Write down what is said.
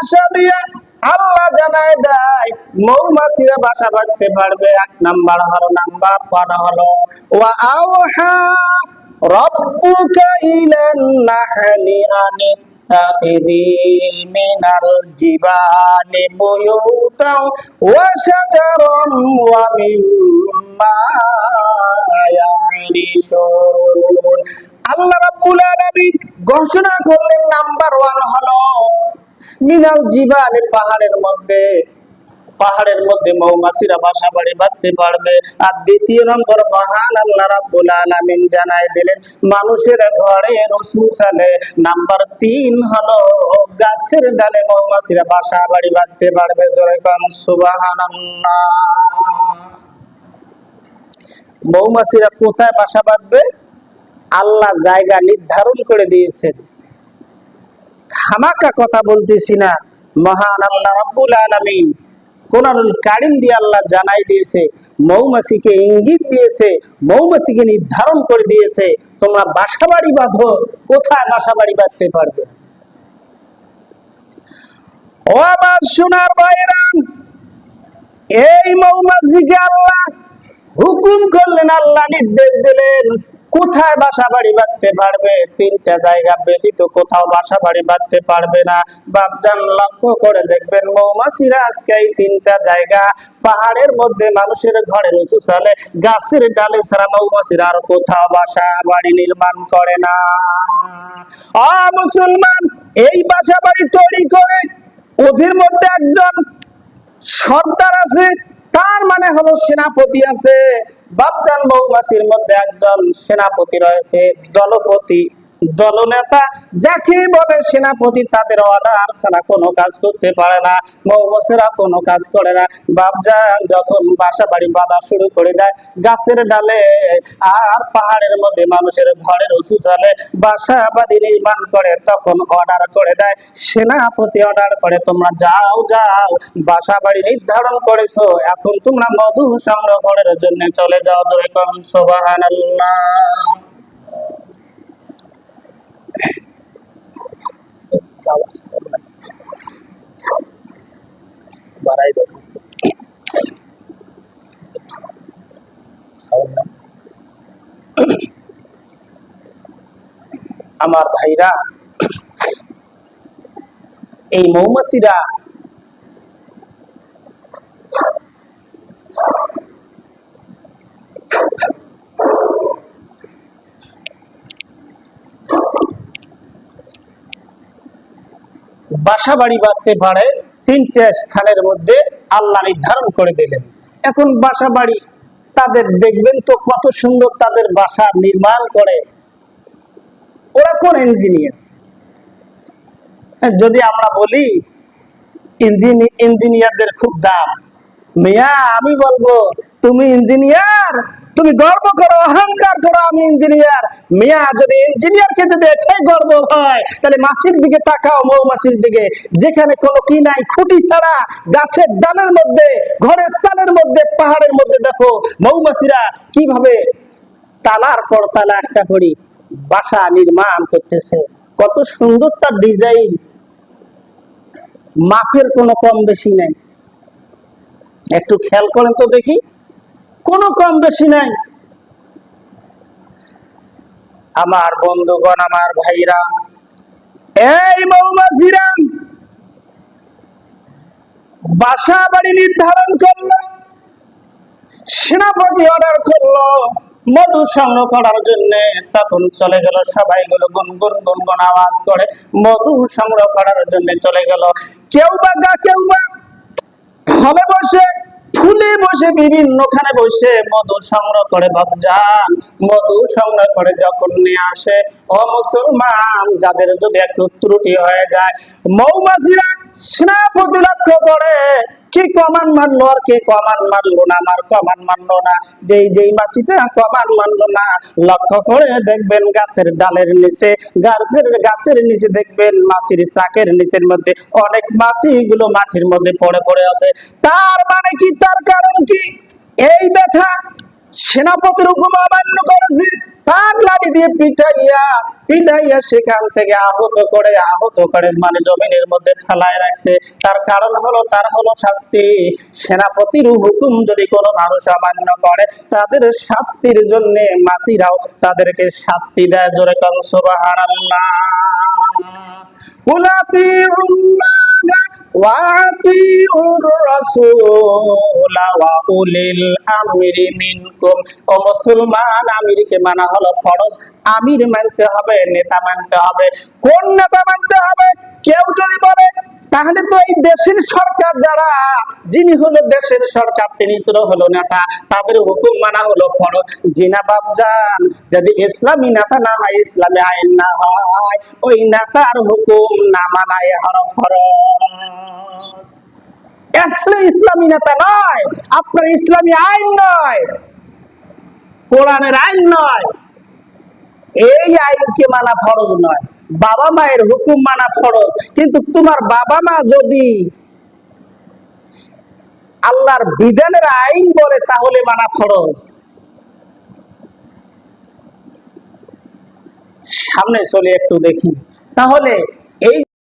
বাসা দিয়ে আল্লাহ জানায় দেয়, মৌমাছিরা বাসা বাঁধতে পারবে। এক নাম্বার হলো নাম্বার কটা হলো আনি তাখিদি মিনাল আল্লাহ ঘোষণা করলেন নাম্বার ওয়ান হলো মিনাল জিবালে পাহাড়ের মধ্যে পাহাড়ের মধ্যে মৌমাছিরা বাসা বাড়ি বাঁধতে পারবে। আর দ্বিতীয় নম্বর, মহান আল্লাহ রাব্বুল আলামিন জানাই দিলেন, মানুষের ঘরে রসুল সালে নাম্বার তিন হলো, গাছের ডালে মৌমাছিরা বাসা বাড়ি বাঁধতে পারবে। জোরে কান, সুবহানাল্লাহ। মৌমাছিরা কোথায় বাসা বাঁধবে? আল্লাহ জায়গা নির্ধারণ করে দিয়েছেন। খামাকা কথা বলতেছি না। মহান আল্লাহ রব্বুল আলামিন কোরআনুল কারিম দিয়ে আল্লাহ জানাই দিয়েছে, মৌমাছিকে ইঙ্গিত দিয়েছে, মৌমাছিকে নির্ধারণ করে দিয়েছে, তোমরা বাসা বাড়ি বাঁধো, কোথায় বাসা বাড়ি বাঁধতে পারবে? ও আমার সোনার বাইরাম এই মৌমাছিকে আল্লাহ হুকুম করলেন, আল্লাহ নির্দেশ দিলেন কোথায় বাসা বাড়ি বাঁধতে পারবে? তিনটা জায়গা ব্যতীত কোথাও বাসা বাড়ি বাঁধতে পারবে না। বাপজান লক্ষ্য করে দেখবেন, মৌমাছিরা আজকে এই তিনটা জায়গা পাহাড়ের মধ্যে মানুষের ঘরের উঁচু সালে গাছের ডালে ছাড়া মৌমাছিরা আর কোথাও বাসা বাড়ি নির্মাণ করে না। আ, মুসলমান, এই বাসা বাড়ি তৈরি করে ওদের মধ্যে একজন সর্দার আছে, তার মানে হলো সেনাপতি আছে। বাপজান মাসির মধ্যে একজন সেনাপতি রয়েছে দলপতি। দলনেতা, যাকে বলে সেনাপতি, তাদের অর্ডার ছাড়া কোনো কাজ করতে পারে না। মৌমাছিরা কোনো কাজ করে না। বাপজান যখন বাসা বাড়ি বাঁধা শুরু করে দেয়, গাছের ডালে আর পাহাড়ের মধ্যে মানুষের ঘরের উঁচু চালে বাসা বাড়ি নির্মাণ করে, তখন অর্ডার করে দেয়, সেনাপতি অর্ডার করে, তোমরা যাও যাও। বাসা বাড়ি নির্ধারণ করেছ, এখন তোমরা মধু সংগ্রহ করার জন্য চলে যাও। জোরে কম সুবহানাল্লাহ বাড়াই দেখো আমার ভাইরা এই মৌমাছিরা বাসা বাড়ি বাঁধতে পারে, তিনটে স্থানের মধ্যে আল্লাহ নির্ধারণ করে দিলেন। এখন বাসা বাড়ি তাদের দেখবেন তো কত সুন্দর তাদের বাসা নির্মাণ করে। ওরা কোন ইঞ্জিনিয়ার যদি আমরা বলি, ইঞ্জিনি- ইঞ্জিনিয়ারদের খুব দাম। মিয়া, আমি বলব, তুমি ইঞ্জিনিয়ার তুমি গর্ব করো, অহংকার করো, আমি ইঞ্জিনিয়ার মিয়া, যদি ইঞ্জিনিয়ারকে যদি এটাই গর্ব হয়, তাহলে মাসির দিকে তাকাও, মৌমাছির দিকে। যেখানে কোনো কি নাই, খুঁটি ছাড়া, গাছের ডালের মধ্যে, ঘরের স্থানের মধ্যে, পাহাড়ের মধ্যে দেখো, মৌমাছিরা কীভাবে তালার পর তালা একটা করি বাসা নির্মাণ করতেছে। কত সুন্দর তার ডিজাইন মাপের কোনো কম বেশি নাই। একটু খেয়াল করেন তো দেখি। কোনো কম বেশি নাই। আমার বন্ধুগণ আমার ভাইরা এই মৌমাছিরা বাসা বাড়ি নির্ধারণ করল সেনাপতি অর্ডার করল মধু সংগ্রহ করার জন্য। তখন চলে গেল সবাই গুলো গুনগুন গুনগুন আওয়াজ করে মধু সংগ্রহ করার জন্য চলে গেল। কেউ বা গা কেউ বা হলে বসে ফুলে বসে বিভিন্ন খানে বসে মধু সংগ্রহ করে ভাবজান মধু সংগ্রহ করে যখন নিয়ে আসে, ও মুসলমান, যাদের যদি একটু ত্রুটি হয়ে যায়, মৌমাছিরা সেনাপতি লক্ষ্য করে, কি কমান মারলো আর কে কমান মারলো না? আমার কমান মারলো না? যেই যেই মাছিটা কমান মারলো না? লক্ষ্য করে দেখবেন গাছের ডালের নিচে, গাছের গাছের নিচে দেখবেন মাছির চাকের নিচের মধ্যে অনেক মাছি গুলো মাটির মধ্যে পড়ে পড়ে আছে। তার মানে কি? তার কারণ কি? এই বেঠা সেনাপতির অমান্য করেছে। তার লাঠি দিয়ে পিটাইয়া পিটাইয়া সেখান থেকে আহত করে আহত করে মানে জমিনের মধ্যে ফেলায় রাখছে। তার কারণ হলো, তার হলো শাস্তি। সেনাপতির হুকুম যদি কোনো মানুষ অমান্য করে, তাদের শাস্তির জন্য মাসিরাও তাদেরকে শাস্তি দেয়। জোরে কন, সুবহানাল্লাহ। উলাতিউল্লাহ ওয়াতিউর রাসূল। আমির মানতে হবে, নেতা মানতে হবে, কোন নেতা মানতে হবে, কেউ যদি বলে, তাহলে তো এই দেশের সরকার যারা, যিনি হলো দেশের সরকার, তিনি তো হলো নেতা, তাদের হুকুম মানা হলো ফরজ। জিনা বাবজান যদি ইসলামী নেতা না হয়, ইসলামী আইন না হয়, ওই নেতার হুকুম না মানায় হর ফরজ। আসলে ইসলামী নেতা নয়, আপনার ইসলামী আইন নয়, কোরআনের আইন নয়। এই আইনকে মানা ফরজ নয়, বাবা মায়ের হুকুম মানা ফরজ। কিন্তু তোমার বাবা মা যদি আল্লাহর বিধানের আইন বলে, তাহলে মানা ফরজ। সামনে চলে একটু দেখি। তাহলে এই